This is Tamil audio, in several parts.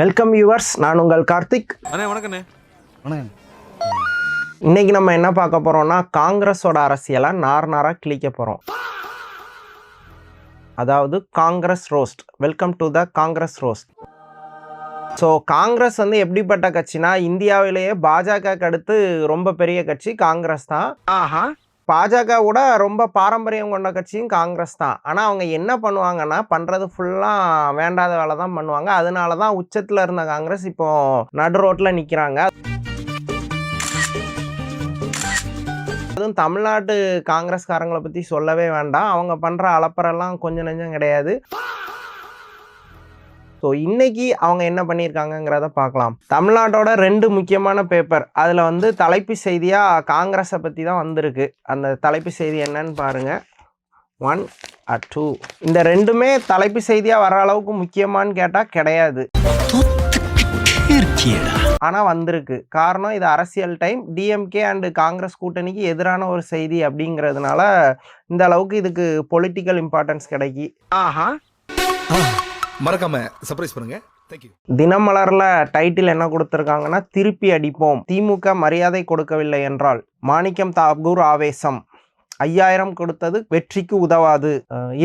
வெல்கம் யூவர்ஸ் நான் உங்கள் கார்த்திக். அண்ணே வணக்கண்ணே. வணக்கம். இன்னைக்கு நம்ம என்ன பார்க்க போறோம்னா காங்கிரஸோட அரசியலை நார் நாரா கிழிக்க போறோம். அதாவது Congress roast. Welcome to the Congress roast. So Congress வந்து எப்படிப்பட்ட கட்சினா இந்தியாவிலேயே பாஜகக்கு அடுத்து ரொம்ப பெரிய கட்சி காங்கிரஸ் தான். ஆஹா. பாஜகவோட ரொம்ப பாரம்பரியம் கொண்ட கட்சியும் காங்கிரஸ் தான். ஆனால் அவங்க என்ன பண்ணுவாங்கன்னா பண்ணுறது ஃபுல்லாக வேண்டாத வேலை தான் பண்ணுவாங்க. அதனால தான் உச்சத்தில் இருந்த காங்கிரஸ் இப்போ நடு ரோட்டில் நிற்கிறாங்க அதுவும் தமிழ்நாட்டு காங்கிரஸ்காரங்களை பற்றி சொல்லவே வேண்டாம். அவங்க பண்ணுற அளப்பரெல்லாம் கொஞ்சம் நெஞ்சம் கிடையாது. ஸோ இன்னைக்கு அவங்க என்ன பண்ணியிருக்காங்கங்கிறத பார்க்கலாம். தமிழ்நாட்டோட ரெண்டு முக்கியமான பேப்பர் அதில் வந்து தலைப்பு செய்தியாக காங்கிரஸை பற்றி தான் வந்திருக்கு. அந்த தலைப்பு செய்தி என்னன்னு பாருங்கள் ஒன் அட் டூ இந்த ரெண்டுமே தலைப்பு செய்தியாக வர அளவுக்கு முக்கியமான்னு கேட்டால் கிடையாது. ஆனால் வந்திருக்கு. காரணம் இது அரசியல் டைம். டிஎம்கே அண்டு காங்கிரஸ் கூட்டணிக்கு எதிரான ஒரு செய்தி அப்படிங்கிறதுனால இந்த அளவுக்கு இதுக்கு பொலிட்டிக்கல் இம்பார்ட்டன்ஸ் கிடைக்கி. ஆஹா. மறக்காம சர்ப்ரைஸ் பண்ணுங்க. தினமலர்ல டைட்டில் என்ன கொடுத்திருக்காங்கன்னா திருப்பி அடிப்போம். திமுக மரியாதை கொடுக்கவில்லை என்றால் மாணிக்கம் தாகூர் ஆவேசம். ஐயாயிரம் கொடுத்தது வெற்றிக்கு உதவாது.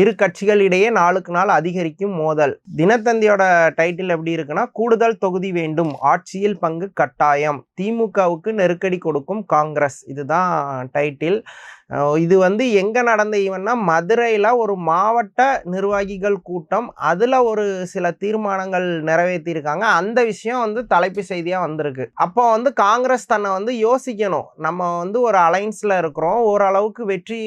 இரு கட்சிகளிடையே நாளுக்கு நாள் அதிகரிக்கும் மோதல். தினத்தந்தியோட டைட்டில் எப்படி இருக்குன்னா கூடுதல் தொகுதி வேண்டும். ஆட்சியில் பங்கு கட்டாயம். திமுகவுக்கு நெருக்கடி கொடுக்கும் காங்கிரஸ். இதுதான் டைட்டில் இது வந்து எங்கே நடந்த ஈவெண்ட்னா மதுரையில் ஒரு மாவட்ட நிர்வாகிகள் கூட்டம். அதில் ஒரு சில தீர்மானங்கள் நிறைவேற்றியிருக்காங்க அந்த விஷயம் வந்து தலைப்பு செய்தியாக வந்திருக்கு. அப்போ வந்து காங்கிரஸ் தன்னை வந்து யோசிக்கணும். நம்ம வந்து ஒரு அலைன்ஸில் இருக்கிறோம். ஓரளவுக்கு வெற்றி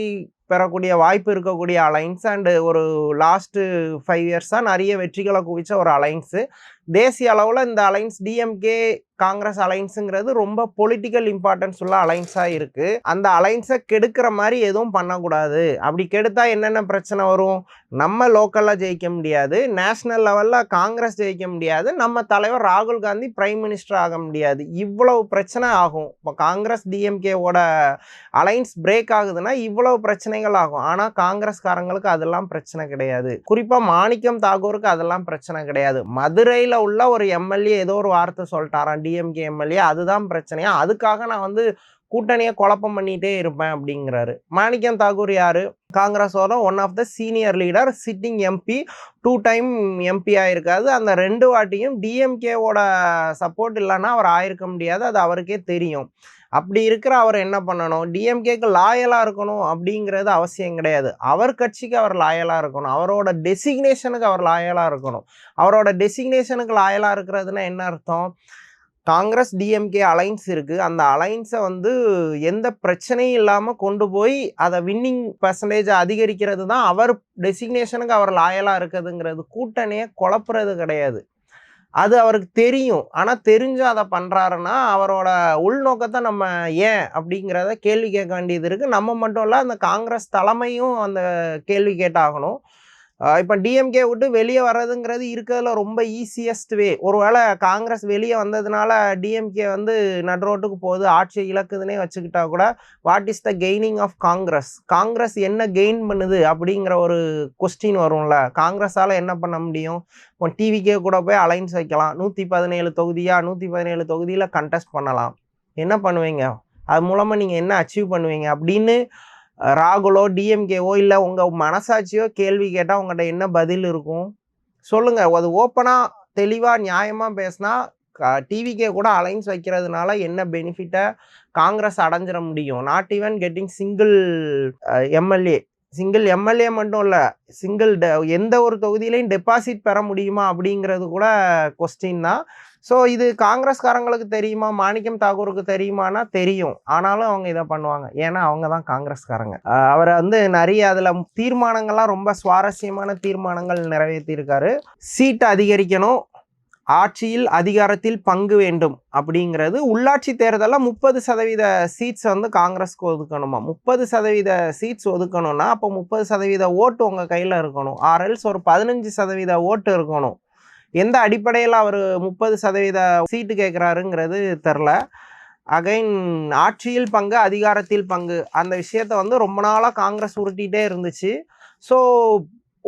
பெறக்கூடிய வாய்ப்பு இருக்கக்கூடிய அலைன்ஸ் அண்டு ஒரு லாஸ்ட்டு ஃபைவ் இயர்ஸாக நிறைய வெற்றிகளை குவிச்ச ஒரு அலைன்ஸு. தேசிய அளவில் இந்த அலைன்ஸ் டிஎம்கே காங்கிரஸ் அலைன்ஸுங்கிறது ரொம்ப பொலிட்டிக்கல் இம்பார்ட்டன்ஸ் உள்ள அலைன்ஸாக இருக்குது அந்த அலைன்ஸை கெடுக்கிற மாதிரி எதுவும் பண்ணக்கூடாது. அப்படி கெடுத்தா என்னென்ன பிரச்சனை வரும்? நம்ம லோக்கலில் ஜெயிக்க முடியாது. நேஷ்னல் லெவலில் காங்கிரஸ் ஜெயிக்க முடியாது. நம்ம தலைவர் ராகுல் காந்தி பிரைம் மினிஸ்டர் ஆக முடியாது. இவ்வளவு பிரச்சனை ஆகும். இப்போ காங்கிரஸ் டிஎம்கேவோட அலைன்ஸ் பிரேக் ஆகுதுன்னா இவ்வளவு பிரச்சனைகள் ஆகும். ஆனால் காங்கிரஸ்காரங்களுக்கு அதெல்லாம் பிரச்சனை கிடையாது. குறிப்பாக மாணிக்கம் தாகூருக்கு அதெல்லாம் பிரச்சனை கிடையாது. மதுரையில் உள்ள ஒரு எம்எல்ஏ ஏதோ ஒரு வார்த்தை சொல்லிட்டாராம் டிஎம்கே எம்எல்ஏ அதுதான் பிரச்சனையா? அதுக்காக நான் வந்து கூட்டணியை குழப்பம் பண்ணிட்டே இருப்பேன் அப்படிங்கிறாரு. மாணிக்கம் தாகூர் யாரு? காங்கிரஸோட one of the senior leader sitting MP two time MP ஆயிருக்காது அந்த ரெண்டு வாட்டியும் டிஎம்கேவோட சப்போர்ட் இல்லைன்னா அவர் ஆயிருக்க முடியாது. அது அவருக்கே தெரியும். அப்படி இருக்கிற அவர் என்ன பண்ணணும்? டிஎம்கேக்கு லாயலாக இருக்கணும் அப்படிங்கிறது அவசியம் கிடையாது. அவர் கட்சிக்கு அவர் லாயலாக இருக்கணும். அவரோட டெசிக்னேஷனுக்கு அவர் லாயலாக இருக்கணும். அவரோட டெசிக்னேஷனுக்கு லாயலாக இருக்கிறதுனா என்ன அர்த்தம்? காங்கிரஸ் டிஎம்கே அலைன்ஸ் இருக்குது அந்த அலைன்ஸை வந்து எந்த பிரச்சனையும் இல்லாமல் கொண்டு போய் அதை வின்னிங் பர்சன்டேஜ் அதிகரிக்கிறது தான் அவர் டெசிக்னேஷனுக்கு அவர் லாயலாக இருக்குதுங்கிறது கூட்டணியை குழப்புறது கிடையாது. அது அவருக்கு தெரியும். ஆனால் தெரிஞ்சும் அதை பண்ணுறாருன்னா அவரோட உள்நோக்கத்தை நம்ம ஏன் அப்படிங்கிறத கேள்வி கேட்க வேண்டியது இருக்குது நம்ம மட்டும் இல்லை அந்த காங்கிரஸ் தலைமையும் அந்த கேள்வி கேட்டாகணும். இப்போ டிஎம்கே விட்டு வெளியே வர்றதுங்கிறது இருக்கிறதுல ரொம்ப ஈஸியஸ்ட் வே ஒருவேளை காங்கிரஸ் வெளியே வந்ததுனால டிஎம்கே வந்து நடுரோட்டுக்கு போகுது ஆட்சியை இழக்குதுன்னே வச்சுக்கிட்டா கூட what is the gaining of Congress Congress என்ன கெயின் பண்ணுது அப்படிங்கிற ஒரு கொஸ்டின் வரும்ல. காங்கிரஸால் என்ன பண்ண முடியும்? இப்போ டிவிக்கே கூட போய் அலைன்ஸ் வைக்கலாம். நூற்றி பதினேழு தொகுதியாக நூற்றி பதினேழு தொகுதியில் கண்டெஸ்ட் பண்ணலாம். என்ன பண்ணுவீங்க? அது மூலமாக நீங்கள் என்ன அச்சீவ் பண்ணுவீங்க? அப்படின்னு ராகுலோ டிஎம்கேவோ இல்லை உங்கள் மனசாட்சியோ கேள்வி கேட்டால் உங்கள்கிட்ட என்ன பதில் இருக்கும்? சொல்லுங்கள் அது ஓப்பனாக தெளிவாக நியாயமாக பேசினா டிவிக்கே கூட அலைன்ஸ் வைக்கிறதுனால என்ன பெனிஃபிட்டை காங்கிரஸ் அடைஞ்சிட முடியும்? Not even getting single MLA single MLA மட்டும் இல்லை சிங்கிள் எந்த ஒரு தொகுதியிலையும் டெபாசிட் பெற முடியுமா அப்படிங்கிறது கூட கொஸ்டின் தான். ஸோ இது காங்கிரஸ்காரங்களுக்கு தெரியுமா? மாணிக்கம் தாகூருக்கு தெரியுமானா தெரியும். ஆனாலும் அவங்க இதை பண்ணுவாங்க. ஏன்னா அவங்க தான் காங்கிரஸ்காரங்க. அவர் வந்து நிறைய அதில் தீர்மானங்கள்லாம் ரொம்ப சுவாரஸ்யமான தீர்மானங்கள் நிறைவேற்றியிருக்காரு. சீட் அதிகரிக்கணும். ஆட்சியில் அதிகாரத்தில் பங்கு வேண்டும் அப்படிங்கிறது உள்ளாட்சி தேர்தலில் முப்பது சதவீத சீட்ஸ் வந்து காங்கிரஸ்க்கு ஒதுக்கணுமா? முப்பது சதவீத சீட்ஸ் ஒதுக்கணும்னா அப்போ முப்பது சதவீத ஓட்டு உங்கள் கையில் இருக்கணும். ஆர்எல்ஸ் ஒரு பதினஞ்சு சதவீத ஓட்டு இருக்கணும். எந்த அடிப்படையில் அவர் முப்பது சதவீத சீட்டு கேட்குறாருங்கிறது தெரில. அகைன் ஆட்சியில் பங்கு அதிகாரத்தில் பங்கு அந்த விஷயத்த வந்து ரொம்ப நாளாக காங்கிரஸ் உருட்டிகிட்டே இருந்துச்சு. ஸோ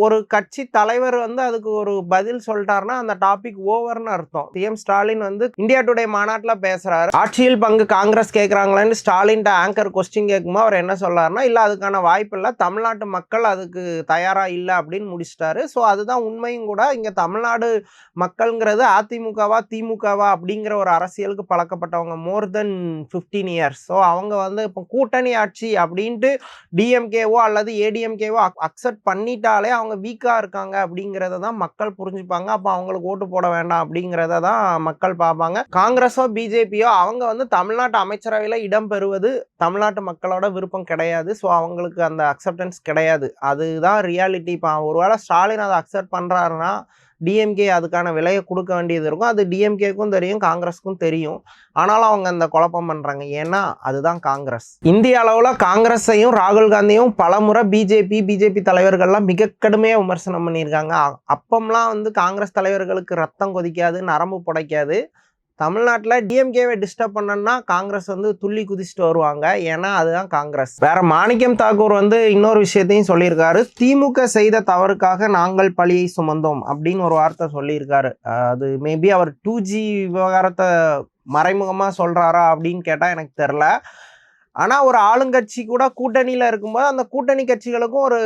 ஒரு கட்சி தலைவர் வந்து அதுக்கு ஒரு பதில் சொல்லிட்டாருன்னா அந்த டாபிக் ஓவர்னு அர்த்தம். சிஎம் ஸ்டாலின் வந்து இந்தியா டுடே மாநாட்டில் பேசுறாரு. ஆட்சியில் பங்கு காங்கிரஸ் கேட்குறாங்களான்னு ஸ்டாலின்ட்ட ஆங்கர் கொஸ்டின் கேட்கும்போது அவர் என்ன சொல்றாருன்னா இல்லை அதுக்கான வாய்ப்பு இல்லை. தமிழ்நாட்டு மக்கள் அதுக்கு தயாரா இல்லை அப்படின்னு முடிச்சிட்டாரு. ஸோ அதுதான் உண்மையும் கூட. இங்கே தமிழ்நாடு மக்கள்ங்கிறது அதிமுகவா திமுகவா அப்படிங்கிற ஒரு அரசியலுக்கு பழக்கப்பட்டவங்க more than fifteen years so அவங்க வந்து இப்போ கூட்டணி ஆட்சி அப்படின்ட்டு டிஎம்கேவோ அல்லது ஏடிஎம்கேவோ அக்செப்ட் பண்ணிட்டாலே அவங்க வீக்காக இருக்காங்க அப்படிங்கிறத தான் மக்கள் புரிஞ்சுப்பாங்க. அப்போ அவங்களுக்கு ஓட்டு போட வேண்டாம் அப்படிங்கிறத தான் மக்கள் பார்ப்பாங்க. காங்கிரஸோ பிஜேபியோ அவங்க வந்து தமிழ்நாட்டு அமைச்சரவையில் இடம் பெறுவது தமிழ்நாட்டு மக்களோட விருப்பம் கிடையாது. ஸோ அவங்களுக்கு அந்த அக்செப்டன்ஸ் கிடையாது. அதுதான் ரியாலிட்டி இப்போ ஒருவேளை ஸ்டாலின் அதை அக்செப்ட் பண்ணுறாருன்னா டிஎம்கே அதுக்கான விலையை கொடுக்க வேண்டியது இருக்கும். அது டிஎம்கேக்கும் தெரியும் காங்கிரஸுக்கும் தெரியும். ஆனாலும் அவங்க அந்த குழப்பம் பண்ணுறாங்க ஏன்னா அதுதான் காங்கிரஸ். இந்திய அளவில் காங்கிரஸையும் ராகுல் காந்தியும் பலமுறை பிஜேபி பிஜேபி தலைவர்கள்லாம் மிக கடுமையாக விமர்சனம் பண்ணியிருக்காங்க. அப்பம்லாம் வந்து காங்கிரஸ் தலைவர்களுக்கு ரத்தம் கொதிக்காது நரம்பு புடைக்காது. தமிழ்நாட்டில் டிஎம்கேவை டிஸ்டர்ப் பண்ணோன்னா காங்கிரஸ் வந்து துள்ளி குதிச்சுட்டு வருவாங்க. ஏன்னா அதுதான் காங்கிரஸ். வேற மாணிக்கம் தாக்கூர் வந்து இன்னொரு விஷயத்தையும் சொல்லியிருக்காரு. திமுக செய்த தவறுக்காக நாங்கள் பழியை சுமந்தோம் அப்படின்னு ஒரு வார்த்தை சொல்லியிருக்காரு. அது மேபி அவர் டூ ஜி விவகாரத்தை மறைமுகமாக சொல்கிறாரா அப்படின்னு கேட்டால் எனக்கு தெரில ஆனால் ஒரு ஆளுங்கட்சி கூட கூட்டணியில் இருக்கும்போது அந்த கூட்டணி கட்சிகளுக்கும் ஒரு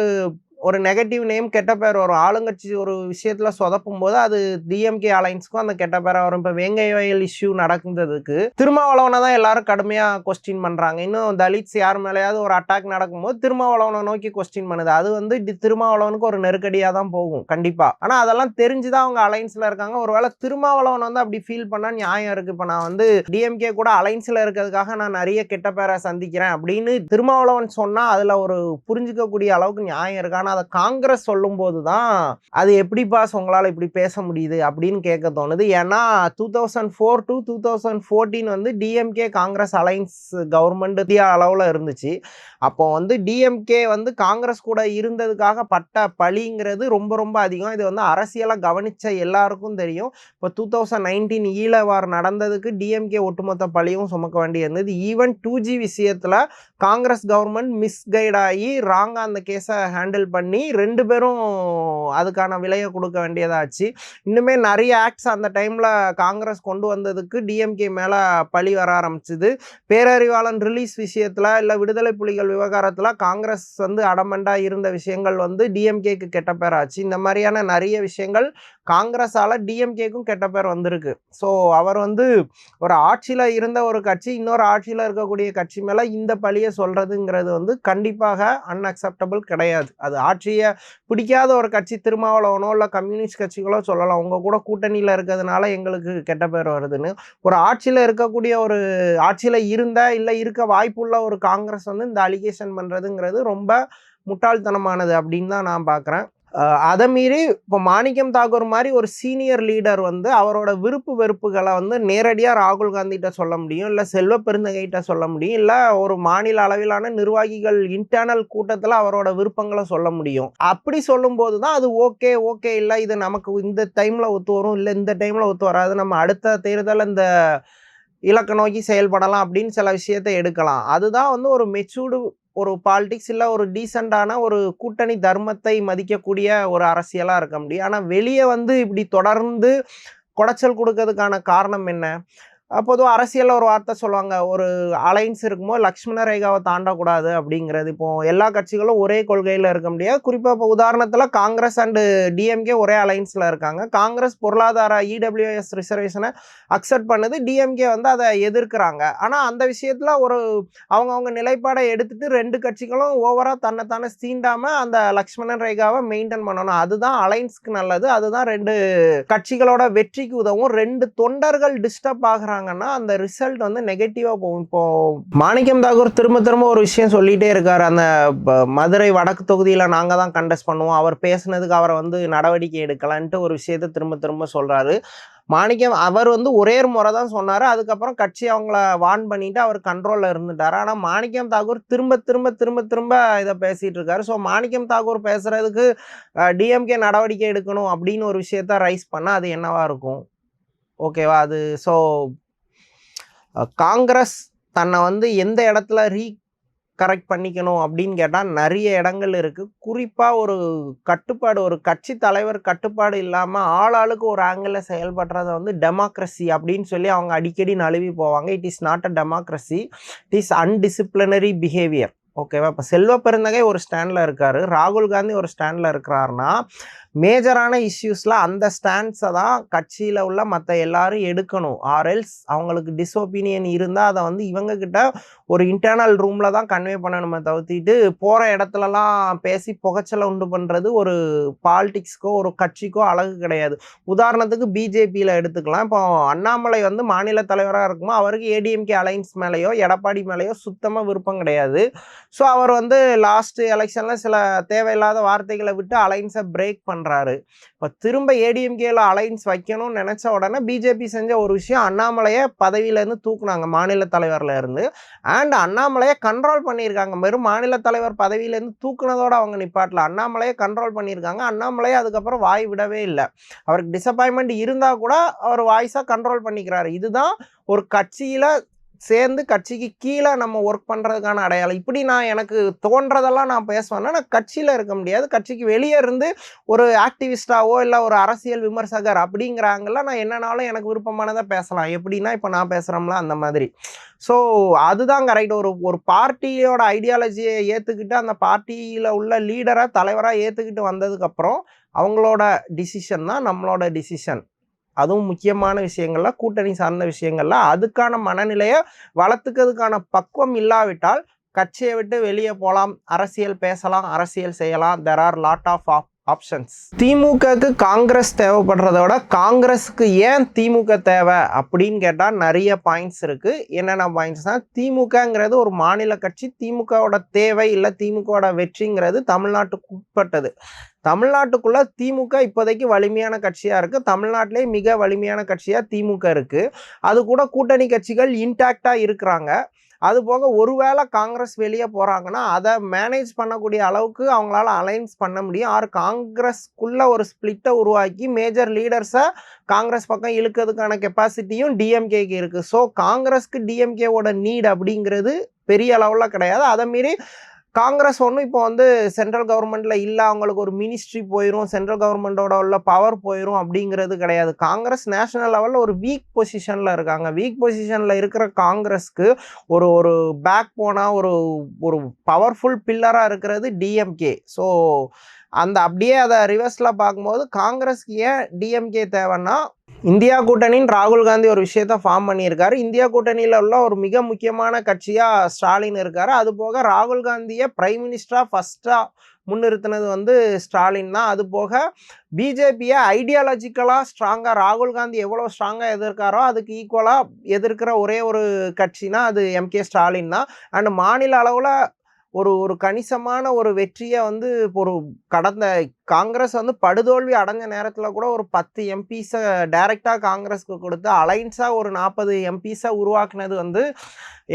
ஒரு நெகட்டிவ் நேம் கெட்ட பேர் வரும். ஆளுங்கட்சி ஒரு விஷயத்தில் சொதப்பும் போது அது டிஎம்கே அலைன்ஸ்க்கும் அந்த கெட்ட பேராக வரும். இப்போ வேங்கை வயல் இஷ்யூ நடந்ததுக்கு திருமாவளவனை தான் எல்லாரும் கடுமையாக கொஸ்டின் பண்ணுறாங்க இன்னும் தலித்ஸ் யார் மேலேயாவது ஒரு அட்டாக் நடக்கும்போது திருமாவளவனை நோக்கி கொஸ்டின் பண்ணுது. அது வந்து திருமாவளவனுக்கு ஒரு நெருக்கடியாக தான் போகும் கண்டிப்பாக ஆனால் அதெல்லாம் தெரிஞ்சு தான் அவங்க அலைன்ஸில் இருக்காங்க. ஒருவேளை திருமாவளவன் வந்து அப்படி ஃபீல் பண்ணா நியாயம் இருக்கு. இப்போ நான் வந்து டிஎம்கே கூட அலைன்ஸில் இருக்கிறதுக்காக நான் நிறைய கெட்ட பேரை சந்திக்கிறேன் அப்படின்னு திருமாவளவன் சொன்னால் அதில் ஒரு புரிஞ்சுக்கக்கூடிய அளவுக்கு நியாயம் இருக்கு. ஆனால் அதை காங்கிரஸ் சொல்லும்போது தான் அது எப்படிப்பா உங்களால் இப்படி பேச முடியுது அப்படின்னு கேட்க தோணுது. ஏன்னா two thousand four to two thousand fourteen வந்து DMK Congress alliance government India அளவில் இருந்துச்சு. அப்போ வந்து டிஎம்கே வந்து காங்கிரஸ் கூட இருந்ததுக்காக பட்ட பழிங்கிறது ரொம்ப ரொம்ப அதிகம். இது வந்து அரசியலாக கவனித்த எல்லாருக்கும் தெரியும். இப்போ டூ தௌசண்ட் நைன்டீன் ஈழவார் நடந்ததுக்கு டிஎம்கே ஒட்டுமொத்த பழியும் சுமக்க வேண்டியிருந்தது ஈவன் டூ ஜி விஷயத்தில் காங்கிரஸ் கவர்மெண்ட் மிஸ்கைட் ஆகி ராங்காக அந்த கேஸை ஹேண்டில் பண்ணி ரெண்டு பேரும் அதுக்கான விலையை கொடுக்க வேண்டியதாச்சு. இன்னுமே நிறைய ஆக்ட்ஸ் அந்த டைமில் காங்கிரஸ் கொண்டு வந்ததுக்கு டிஎம்கே மேலே பழி வர ஆரம்பிச்சுது. பேரறிவாளன் ரிலீஸ் விஷயத்தில் இல்லை விடுதலை புலிகள் விவகாரத்தில் காங்கிரஸ் வந்து அடமண்டாக இருந்த விஷயங்கள் வந்து டிஎம்கேக்கு கெட்ட பேராச்சு இந்த மாதிரியான நிறைய விஷயங்கள் காங்கிரஸால் டிஎம்கேக்கும் கெட்ட பேர் வந்திருக்கு. ஸோ அவர் வந்து ஒரு ஆட்சியில் இருந்த ஒரு கட்சி இன்னொரு ஆட்சியில் இருக்கக்கூடிய கட்சி மேலே இந்த பழியை சொல்கிறதுங்கிறது வந்து கண்டிப்பாக அன்அக்செப்டபிள் கிடையாது. அது ஆட்சியை பிடிக்காத ஒரு கட்சி திருமாவளவனோ இல்லை கம்யூனிஸ்ட் கட்சிகளோ சொல்லலாம். உங்கள் கூட கூட்டணியில் இருக்கிறதுனால எங்களுக்கு கெட்ட பேர் வருதுன்னு. ஒரு ஆட்சியில் இருக்கக்கூடிய ஒரு ஆட்சியில் இருந்த இல்லை இருக்க வாய்ப்புள்ள ஒரு காங்கிரஸ் வந்து இந்த அலிகேஷன் பண்ணுறதுங்கிறது ரொம்ப முட்டாள்தனமானது அப்படின்னு தான் நான் பார்க்குறேன் அதை மீறி இப்போ மாணிக்கம் தாக்கூர் மாதிரி ஒரு சீனியர் லீடர் வந்து அவரோட விருப்பு வெறுப்புகளை வந்து நேரடியாக ராகுல் காந்திகிட்ட சொல்ல முடியும் இல்லை செல்வ பெருந்தகைகிட்ட சொல்ல முடியும் இல்லை ஒரு மாநில அளவிலான நிர்வாகிகள் இன்டர்னல் கூட்டத்தில் அவரோட விருப்பங்களை சொல்ல முடியும். அப்படி சொல்லும்போது தான் அது ஓகே ஓகே இல்லை இது நமக்கு இந்த டைமில் ஒத்து வரும் இல்லை இந்த டைமில் ஒத்து வராது நம்ம அடுத்த தேர்தல் இந்த இலக்கை நோக்கி செயல்படலாம் அப்படின்னு சில விஷயத்தை எடுக்கலாம். அதுதான் வந்து ஒரு மெச்சூர்டு ஒரு பாலிட்டிக்ஸ் இல்லை ஒரு டீசெண்டான ஒரு கூட்டணி தர்மத்தை மதிக்கக்கூடிய ஒரு அரசியலாக இருக்க முடியும். ஆனால் வெளியே வந்து இப்படி தொடர்ந்து குடைச்சல் கொடுக்கறதுக்கான காரணம் என்ன? பொதுவாக அரசியலில் ஒரு வார்த்தை சொல்லுவாங்க. ஒரு அலைன்ஸ் இருக்குமோ லக்ஷ்மண ரேகாவை தாண்டக்கூடாது அப்படிங்கிறது. இப்போ எல்லா கட்சிகளும் ஒரே கொள்கையில் இருக்க முடியாது. குறிப்பாக இப்போ உதாரணத்தில் காங்கிரஸ் அண்டு டிஎம்கே ஒரே அலைன்ஸில் இருக்காங்க. காங்கிரஸ் பொருளாதார இடபிள்யூஎஸ் ரிசர்வேஷனை அக்செப்ட் பண்ணுது. டிஎம்கே வந்து அதை எதிர்க்கிறாங்க. ஆனால் அந்த விஷயத்தில் ஒரு அவங்கவுங்க நிலைப்பாடை எடுத்துட்டு ரெண்டு கட்சிகளும் ஓவராக தன்னைத்தானே சீண்டாமல் அந்த லக்ஷ்மணன் ரேகாவை மெயின்டைன் பண்ணணும். அதுதான் அலைன்ஸ்க்கு நல்லது. அதுதான் ரெண்டு கட்சிகளோட வெற்றிக்கு உதவும். ரெண்டு தொண்டர்கள் டிஸ்டர்ப் பண்ணுறாங்கன்னா அந்த ரிசல்ட் வந்து நெகட்டிவாக போகும் இப்போது மாணிக்கம் தாகூர் திரும்ப திரும்ப ஒரு விஷயம் சொல்லிகிட்டே இருக்கார். அந்த ப- மதுரை வடக்கு தொகுதியில் நாங்கள் தான் கண்டெஸ்ட் பண்ணுவோம். அவர் பேசுனதுக்கு அவரை வந்து நடவடிக்கை எடுக்கலான்ட்டு ஒரு விஷயத்தை திரும்ப திரும்ப சொல்கிறாரு மாணிக்கம் அவர் வந்து ஒரே ஒரு முறை தான் சொன்னார். அதுக்கப்புறம் கட்சி அவங்கள வான் பண்ணிட்டு அவர் கண்ட்ரோலில் இருந்துட்டார். ஆனால் மாணிக்கம் தாகூர் திரும்ப திரும்ப திரும்ப திரும்ப இதை பேசிகிட்டு இருக்காரு. ஸோ மாணிக்கம் தாகூர் பேசுகிறதுக்கு டிஎம்கே நடவடிக்கை எடுக்கணும் அப்படின்னு ஒரு விஷயத்த ரைஸ் பண்ணால் அது என்னவாக இருக்கும்? ஓகேவா அது ஸோ காங்கிரஸ் தன்னை வந்து எந்த இடத்துல ரீ கரெக்ட் பண்ணிக்கணும் அப்படின்னு கேட்டால் நிறைய இடங்கள் இருக்குது குறிப்பாக ஒரு கட்டுப்பாடு ஒரு கட்சி தலைவர் கட்டுப்பாடு இல்லாமல் ஆளாளுக்கு ஒரு ஆங்கிளில் செயல்படுறத வந்து டெமோக்ரஸி அப்படின்னு சொல்லி அவங்க அடிக்கடி நழுவி போவாங்க. It is not a democracy it is undisciplinary behaviour ஓகேவா இப்போ செல்வ பெருந்தகை ஒரு ஸ்டாண்டில் இருக்கார். ராகுல் காந்தி ஒரு ஸ்டாண்டில் இருக்கிறாருன்னா மேஜரான இஷ்யூஸில் அந்த ஸ்டாண்ட்ஸை தான் கட்சியில் உள்ள மற்ற எல்லாரும் எடுக்கணும். ஆர்எல்ஸ் அவங்களுக்கு டிஸ்ஒப்பீனியன் இருந்தால் அதை வந்து இவங்கக்கிட்ட ஒரு இன்டர்னல் ரூமில் தான் கன்வே பண்ணணுமே தவிர்த்திட்டு போகிற இடத்துலலாம் பேசி புகைச்சலை உண்டு பண்ணுறது ஒரு பாலிடிக்ஸ்க்கோ ஒரு கட்சிக்கோ அழகு கிடையாது. உதாரணத்துக்கு பிஜேபியில் எடுத்துக்கலாம். இப்போ அண்ணாமலை வந்து மாநில தலைவராக இருக்குமோ அவருக்கு ஏடிஎம்கே அலைன்ஸ் மேலேயோ எடப்பாடி மேலேயோ சுத்தமாக விருப்பம் கிடையாது. ஸோ அவர் வந்து லாஸ்ட் எலெக்ஷனில் சில தேவையில்லாத வார்த்தைகளை விட்டு அலைன்ஸை பிரேக் பண்ணுறாரு இப்போ திரும்ப ஏடிஎம்கேல அலைன்ஸ் வைக்கணும்னு நினச்ச உடனே பிஜேபி செஞ்ச ஒரு விஷயம் அண்ணாமலையை பதவியிலேருந்து தூக்குனாங்க மாநில தலைவரில் இருந்து. அண்ட் அண்ணாமலையை கண்ட்ரோல் பண்ணியிருக்காங்க. வெறும் மாநில தலைவர் பதவியிலேருந்து தூக்குனதோட அவங்க நிப்பாட்டில். அண்ணாமலையை கண்ட்ரோல் பண்ணியிருக்காங்க. அண்ணாமலையை அதுக்கப்புறம் வாய் விடவே இல்லை. அவருக்கு டிசப்பாயின்மெண்ட் இருந்தால் கூட அவர் வாய்ஸாக கண்ட்ரோல் பண்ணிக்கிறாரு. இதுதான் ஒரு கட்சியில் சேர்ந்து கட்சிக்கு கீழே நம்ம ஒர்க் பண்ணுறதுக்கான அடையாளம். இப்படி நான் எனக்கு தோன்றதெல்லாம் நான் பேசுவேன்னா நான் கட்சியில் இருக்க முடியாது. கட்சிக்கு வெளியே இருந்து ஒரு ஆக்டிவிஸ்டாவோ இல்லை ஒரு அரசியல் விமர்சகர் அப்படிங்கிறாங்கள நான் என்னனாலும் எனக்கு விருப்பமானதை பேசலாம். எப்படின்னா இப்போ நான் பேசுகிறோம்ல அந்த மாதிரி. ஸோ அதுதான் கரெக்ட் ஒரு ஒரு பார்ட்டியோட ஐடியாலஜியை ஏற்றுக்கிட்டு அந்த பார்ட்டியில் உள்ள லீடரை தலைவராக ஏற்றுக்கிட்டு வந்ததுக்கப்புறம் அவங்களோட டிசிஷன் தான் நம்மளோட டிசிஷன் அதுவும் முக்கியமான விஷயங்கள்லாம் கூட்டணி சார்ந்த விஷயங்கள்லாம் அதுக்கான மனநிலையை வளர்த்துக்கிறதுக்கான பக்குவம் இல்லாவிட்டால் கட்சியை விட்டு வெளியே போகலாம் அரசியல் பேசலாம் அரசியல் செய்யலாம். There are lot of options திமுகக்கு Congress தேவைப்படுறத விட காங்கிரஸுக்கு ஏன் திமுக தேவை அப்படின்னு கேட்டால் நிறைய பாயிண்ட்ஸ் இருக்குது என்னென்ன பாயிண்ட்ஸ்னால் திமுகங்கிறது ஒரு மாநில கட்சி திமுகவோட தேவை இல்லை திமுகவோட வெற்றிங்கிறது தமிழ்நாட்டுக்கு உட்பட்டது. தமிழ்நாட்டுக்குள்ள திமுக இப்போதைக்கு வலிமையான கட்சியாக இருக்குது தமிழ்நாட்டிலே மிக வலிமையான கட்சியாக திமுக இருக்குது அது கூட கூட்டணி கட்சிகள் இன்டாக்டாக இருக்கிறாங்க. அது போக ஒருவேளை காங்கிரஸ் வெளியே போகிறாங்கன்னா அதை மேனேஜ் பண்ணக்கூடிய அளவுக்கு அவங்களால அலைன்ஸ் பண்ண முடியும். ஆர் காங்கிரஸ்க்குள்ளே ஒரு ஸ்பிளிட்டை உருவாக்கி மேஜர் லீடர்ஸை காங்கிரஸ் பக்கம் இழுக்கிறதுக்கான கெப்பாசிட்டியும் டிஎம்கேக்கு இருக்குது ஸோ காங்கிரஸ்க்கு டிஎம்கேவோட நீட் அப்படிங்கிறது பெரிய அளவில் கிடையாது. அதை மீறி காங்கிரஸ் ஒன்றும் இப்போ வந்து சென்ட்ரல் கவர்மெண்ட்டில் இல்லை அவங்களுக்கு ஒரு மினிஸ்ட்ரி போயிடும் சென்ட்ரல் கவர்மெண்ட்டோட உள்ள பவர் போயிடும் அப்படிங்கிறது கிடையாது. காங்கிரஸ் நேஷனல் லெவலில் ஒரு வீக் பொசிஷனில் இருக்காங்க. வீக் பொசிஷனில் இருக்கிற காங்கிரஸ்க்கு ஒரு ஒரு பேக் போனால் ஒரு ஒரு பவர்ஃபுல் பில்லராக இருக்கிறது டிஎம்கே ஸோ அந்த அப்படியே அதை ரிவர்ஸில் பார்க்கும்போது காங்கிரஸ்க்கு ஏன் டிஎம்கே தேவைன்னா இந்தியா கூட்டணின்னு ராகுல் காந்தி ஒரு விஷயத்த ஃபார்ம் பண்ணியிருக்காரு. இந்தியா கூட்டணியில் உள்ள ஒரு மிக முக்கியமான கட்சியாக ஸ்டாலின் இருக்கார். அது போக ராகுல் காந்தியை பிரைம் மினிஸ்டராக ஃபஸ்ட்டாக முன்னிறுத்தினது வந்து ஸ்டாலின் தான். அது போக பிஜேபியை ஐடியாலஜிக்கலாக ஸ்ட்ராங்காக ராகுல் காந்தி எவ்வளோ ஸ்ட்ராங்காக எதிர்க்காரோ அதுக்கு ஈக்குவலாக எதிர்க்கிற ஒரே ஒரு கட்சினா அது எம்கே ஸ்டாலின் தான். அண்ட் மாநில அளவில் ஒரு ஒரு கணிசமான ஒரு வெற்றியை வந்து ஒரு கடந்த காங்கிரஸ் வந்து படுதோல்வி அடைஞ்ச நேரத்தில் கூட ஒரு பத்து எம்பிஸை டைரெக்டாக காங்கிரஸ்க்கு கொடுத்து அலைன்ஸாக ஒரு நாற்பது எம்பிஸை உருவாக்குனது வந்து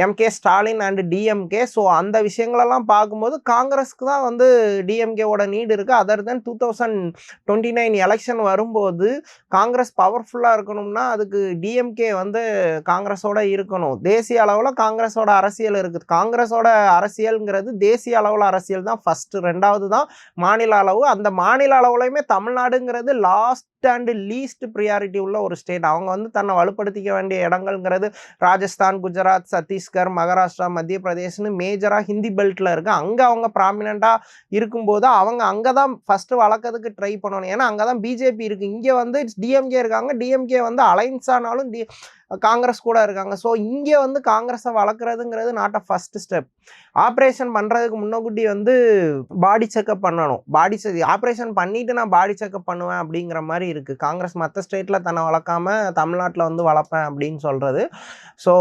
MK Stalin and DMK so அந்த விஷயங்களெல்லாம் பார்க்கும்போது காங்கிரஸ்க்கு தான் வந்து டிஎம்கேவோட நீடு இருக்குது other than two thousand twenty nine election வரும்போது காங்கிரஸ் பவர்ஃபுல்லாக இருக்கணும்னா அதுக்கு டிஎம்கே வந்து காங்கிரஸோட இருக்கணும். தேசிய அளவில் காங்கிரஸோட அரசியல் இருக்குது. காங்கிரஸோட அரசியலுங்கிறது தேசிய அளவில் அரசியல் தான். ஃபஸ்ட்டு ரெண்டாவது தான் மாநில அளவு. அந்த மாநில அளவுலையுமே தமிழ்நாடுங்கிறது லாஸ்ட் அண்ட் லீஸ்ட் ப்ரியாரிட்டி உள்ள ஒரு ஸ்டேட் அவங்க வந்து தன்னை வலுப்படுத்திக்க வேண்டிய இடங்கள்ங்கிறது ராஜஸ்தான் குஜராத் சத்தீஸ்கர் மகாராஷ்டிரா மத்திய பிரதேஷ்னு மேஜராக ஹிந்தி பெல்ட்டில் இருக்குது அங்கே அவங்க ப்ராமினெண்ட்டாக இருக்கும்போது அவங்க அங்கே தான் ஃபஸ்ட்டு வளர்க்கறதுக்கு ட்ரை பண்ணணும். ஏன்னா அங்கே தான் பிஜேபி இருக்குது இங்கே வந்து டிஎம்கே இருக்காங்க. டிஎம்கே வந்து அலைன்ஸ் ஆனாலும் டி காங்கிரஸ் கூட இருக்காங்க. ஸோ இங்கே வந்து காங்கிரஸை வளர்க்குறதுங்கிறது not a first step operation பண்ணுறதுக்கு முன்னக்கூட்டி வந்து பாடி செக்கப் பண்ணணும். பாடி செக் ஆப்ரேஷன் பண்ணிவிட்டு நான் பாடி செக்கப் பண்ணுவேன் அப்படிங்கிற மாதிரி இருக்குது காங்கிரஸ் மற்ற ஸ்டேட்டில் தன்னை வளர்க்காம தமிழ்நாட்டில் வந்து வளர்ப்பேன் அப்படின்னு சொல்கிறது ஸோ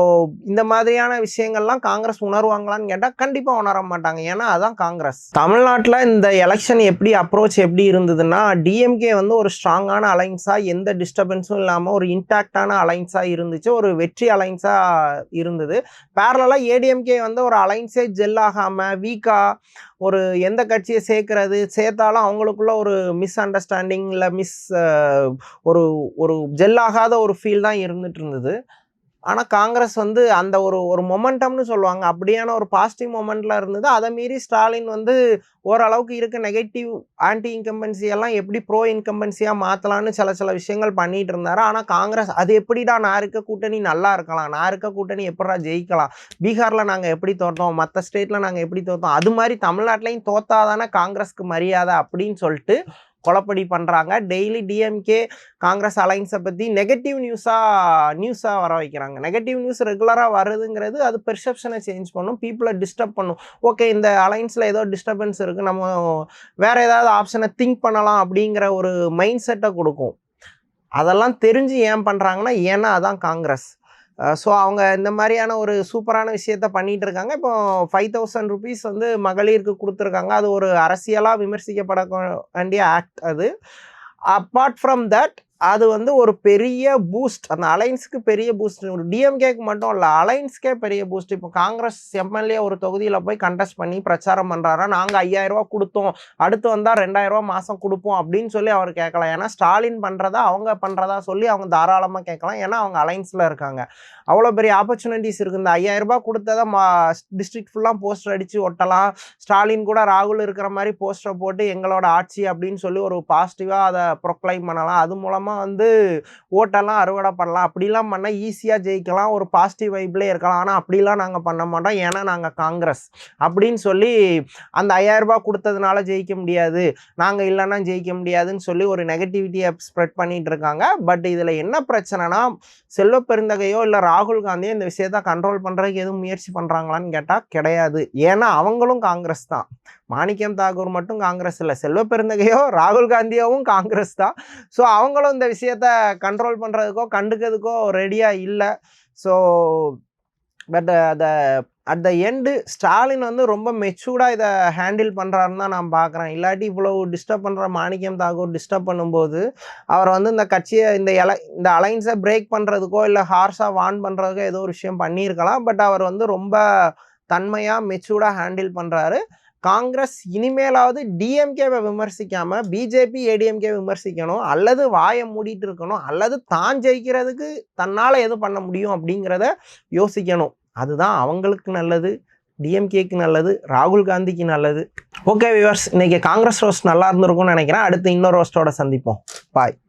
இந்த மாதிரியான விஷயங்கள்லாம் காங்கிரஸ் உணர்வாங்களான்னு கேட்டால் கண்டிப்பாக உணர மாட்டாங்க. ஏன்னா அதுதான் காங்கிரஸ். தமிழ்நாட்டில் இந்த எலெக்ஷன் எப்படி அப்ரோச் எப்படி இருந்ததுன்னா டிஎம்கே வந்து ஒரு ஸ்ட்ராங்கான அலைன்ஸாக எந்த டிஸ்டர்பன்ஸும் இல்லாமல் ஒரு இன்டாக்டான அலைன்ஸாக இருந்துச்சு. ஒரு வெற்றி அலைன்ஸாக இருந்தது. பேரலாக ஏடிஎம்கே வந்து ஒரு அலைன்ஸே ஜெல் ஆகாமல் வீக்காக ஒரு எந்த கட்சியை சேர்க்கறது சேர்த்தாலும் அவங்களுக்குள்ள ஒரு மிஸ் அண்டர்ஸ்டாண்டிங் இல்லை மிஸ் ஒரு ஒரு ஜெல் ஆகாத ஒரு ஃபீல் தான் இருந்துட்டு இருந்தது. ஆனால் காங்கிரஸ் வந்து அந்த ஒரு ஒரு மொமெண்டம்னு சொல்லுவாங்க. அப்படியான ஒரு பாசிட்டிவ் மொமெண்ட்ல இருந்தது. அதை மீறி ஸ்டாலின் வந்து ஓரளவுக்கு இருக்க நெகட்டிவ் ஆன்டி இன்கம்பன்சி எல்லாம் எப்படி ப்ரோ இன்கம்பன்சியாக மாற்றலான்னு சில சில விஷயங்கள் பண்ணிகிட்டு இருந்தார். ஆனால் காங்கிரஸ் அது எப்படிடா நான் இருக்க கூட்டணி நல்லா இருக்கலாம்? நான் இருக்க கூட்டணி எப்படா ஜெயிக்கலாம்? பீகாரில் நாங்கள் எப்படி தோற்றோம் மற்ற ஸ்டேட்டில் நாங்கள் எப்படி தோற்றோம் அது மாதிரி தமிழ்நாட்டிலையும் தோத்தாதானே காங்கிரஸ்க்கு மரியாதை அப்படின்னு சொல்லிட்டு கொலப்படி பண்ணுறாங்க டெய்லி டிஎம்கே காங்கிரஸ் அலைன்ஸை பற்றி நெகட்டிவ் நியூஸாக நியூஸாக வர வைக்கிறாங்க. நெகட்டிவ் நியூஸ் ரெகுலராக வருதுங்கிறது அது பெர்செப்ஷனை சேஞ்ச் பண்ணும். பீப்புளை டிஸ்டர்ப் பண்ணும். ஓகே இந்த அலைன்ஸில் ஏதோ டிஸ்டர்பன்ஸ் இருக்குது நம்ம வேறு ஏதாவது ஆப்ஷனை திங்க் பண்ணலாம் அப்படிங்கிற ஒரு மைண்ட் செட்டை கொடுக்கும். அதெல்லாம் தெரிஞ்சு ஏன் பண்ணுறாங்கன்னா ஏன்னா அதான் காங்கிரஸ். ஸோ அவங்க இந்த மாதிரியான ஒரு சூப்பரான விஷயத்த பண்ணிட்டு இருக்காங்க இப்போ ஃபைவ் தௌசண்ட் ருபீஸ் வந்து மகளிருக்கு கொடுத்துருக்காங்க. அது ஒரு அரசியலாக விமர்சிக்கப்பட வேண்டிய ஆக்ட் அது. அப்பார்ட் ஃப்ரம் தட் அது வந்து ஒரு பெரிய பூஸ்ட் அந்த அலைன்ஸுக்கு பெரிய பூஸ்ட் ஒரு டிஎம்கேக்கு மட்டும் இல்லை அலைன்ஸ்க்கே பெரிய பூஸ்ட் இப்போ காங்கிரஸ் எம்எல்ஏ ஒரு தொகுதியில் போய் கண்டெஸ்ட் பண்ணி பிரச்சாரம் பண்ணுறாரா நாங்கள் ஐயாயிரரூவா கொடுத்தோம். அடுத்து வந்தால் ரெண்டாயிரரூவா மாதம் கொடுப்போம் அப்படின்னு சொல்லி அவர் கேட்கலாம். ஏன்னா ஸ்டாலின் பண்ணுறதா அவங்க பண்ணுறதா சொல்லி அவங்க தாராளமாக கேட்கலாம். ஏன்னா அவங்க அலைன்ஸில் இருக்காங்க. அவ்வளோ பெரிய ஆப்பர்ச்சுனிட்டிஸ் இருக்குது இந்த ஐயாயிரரூபா கொடுத்ததை மா டிஸ்ட்ரிக்ட் ஃபுல்லாக போஸ்டர் அடித்து ஒட்டலாம். ஸ்டாலின் கூட ராகுல் இருக்கிற மாதிரி போஸ்டரை போட்டு எங்களோட ஆட்சி அப்படின்னு சொல்லி ஒரு பாசிட்டிவாக அதை ப்ரொக்ளைம் பண்ணலாம். அது மூலமாக வந்து ஓட்டெல்லாம் அறுவடை பண்ணலாம். அப்படிலாம் பண்ணால் ஈஸியாக ஜெயிக்கலாம். ஒரு பாசிட்டிவ் வைப்லேயே இருக்கலாம். ஆனால் அப்படிலாம் நாங்கள் பண்ண மாட்டோம். ஏன்னா நாங்கள் காங்கிரஸ். அப்படின்னு சொல்லி அந்த ஐயாயிரம் ரூபாய் கொடுத்ததுனால ஜெயிக்க முடியாது. நாங்கள் இல்லைன்னா ஜெயிக்க முடியாதுன்னு சொல்லி ஒரு நெகட்டிவிட்டியை ஸ்ப்ரெட் பண்ணிகிட்டு இருக்காங்க. பட் இதில் என்ன பிரச்சனைனா செல்வ பெருந்தகையோ இல்லை ராகுல் காந்தியோ இந்த விஷயத்தை கண்ட்ரோல் பண்ணுறதுக்கு எதுவும் முயற்சி பண்ணுறாங்களான்னு கேட்டால் கிடையாது. ஏன்னா அவங்களும் காங்கிரஸ் தான். மாணிக்கம் தாகூர் மட்டும் காங்கிரஸ் இல்லை. செல்வ பெருந்தகையோ ராகுல் காந்தியோவும் காங்கிரஸ் தான். ஸோ அவங்களும் இந்த விஷயத்த கண்ட்ரோல் பண்ணுறதுக்கோ கண்டுக்கிறதுக்கோ ரெடியாக இல்லை. ஸோ பட் அதை அட் த எண்டு ஸ்டாலின் வந்து ரொம்ப மெச்சூர்டாக இதை ஹேண்டில் பண்ணுறாருன்னு தான் நான் பார்க்குறேன் இல்லாட்டி இவ்வளோ டிஸ்டர்ப் பண்ணுற மாணிக்கம் தாகூர் டிஸ்டர்ப் பண்ணும்போது அவர் வந்து இந்த கட்சியை இந்த எல இந்த அலைன்ஸை பிரேக் பண்ணுறதுக்கோ இல்லை ஹார்ஸாக வான் பண்ணுறதுக்கோ ஏதோ ஒரு விஷயம் பண்ணியிருக்கலாம். பட் அவர் வந்து ரொம்ப தன்மையாக மெச்சூர்டாக ஹேண்டில் பண்ணுறாரு காங்கிரஸ் இனிமேலாவது டிஎம்கேவை விமர்சிக்காமல் பிஜேபி ஏடிஎம்கே விமர்சிக்கணும். அல்லது வாயை மூடிட்டு இருக்கணும். அல்லது தான் ஜெயிக்கிறதுக்கு தன்னால் எது பண்ண முடியும் அப்படிங்கிறத யோசிக்கணும். அதுதான் அவங்களுக்கு நல்லது டிஎம்கேக்கு நல்லது ராகுல் காந்திக்கு நல்லது. ஓகே விவர்ஸ் இன்றைக்கி காங்கிரஸ் ரோஸ்ட் நல்லா இருந்திருக்கும்னு நினைக்கிறேன். அடுத்து இன்னொரு ரோஸ்ட்டோட சந்திப்போம். பாய்